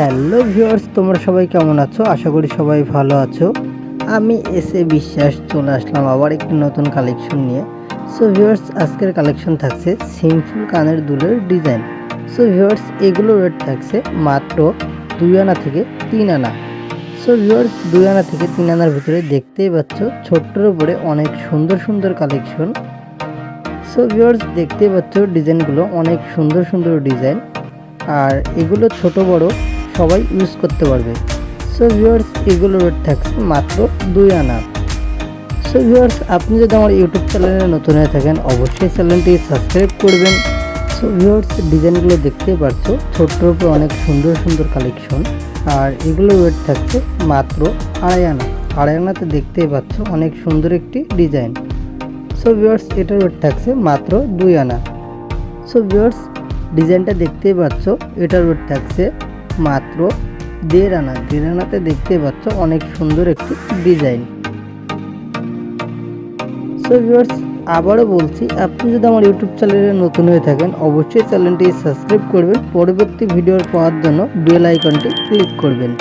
Hello viewers, তোমরা সবাই কেমন আছো? আশা করি সবাই ভালো আছো। আমি এসে বিশ্বাস চলে আসলাম আবার একটি নতুন কালেকশন নিয়ে। সো ভিউয়ার্স, আজকের কালেকশন থাকছে সিম্পল কানের দুলের ডিজাইন সো ভিউয়ার্স, এগুলো রেট থাকছে মাত্র দুই আনা থেকে তিন আনা। সো ভিউয়ার্স, দুই আনা থেকে তিন আনার ভিতরে দেখতেই পাচ্ছ ছোট্টর উপরে অনেক সুন্দর সুন্দর কালেকশন সো ভিউয়ার্স, দেখতেই পাচ্ছ ডিজাইনগুলো অনেক সুন্দর সুন্দর ডিজাইন আর এগুলো ছোট বড় সবাই ইউজ করতে পারবে। সো ভিউয়ার্স এগুলো রেট থাকছে মাত্র দুই আনা। সো ভিউয়ার্স আপনি যদি আমার ইউটিউব চ্যানেলে নতুন হয়ে থাকেন, অবশ্যই চ্যানেলটি সাবস্ক্রাইব করবেন। সো ভিউয়ার্স ডিজাইনগুলো দেখতে পাচ্ছ ছোট্টর উপর অনেক সুন্দর সুন্দর কালেকশন আর এগুলো ওয়েট থাকছে মাত্র আড়াই আনা। আড়াই আনাতে দেখতেই পাচ্ছ অনেক সুন্দর একটি ডিজাইন। সো ভিউয়ার্স এটার ওয়েট থাকছে মাত্র দুই আনা। সো ভিউয়ার্স ডিজাইনটা দেখতেই পাচ্ছ এটার ওয়েট থাকছে মাত্র দেড় আনা। দেড় আনাতে দেখতে পাচ্ছ অনেক সুন্দর একটি ডিজাইন। সো আবারও বলছি, আপনি যদি আমার ইউটিউব চ্যানেলে নতুন হয়ে থাকেন, অবশ্যই চ্যানেলটি সাবস্ক্রাইব করবেন। পরবর্তী ভিডিওর পাওয়ার জন্য বেল আইকনটি ক্লিক করবেন।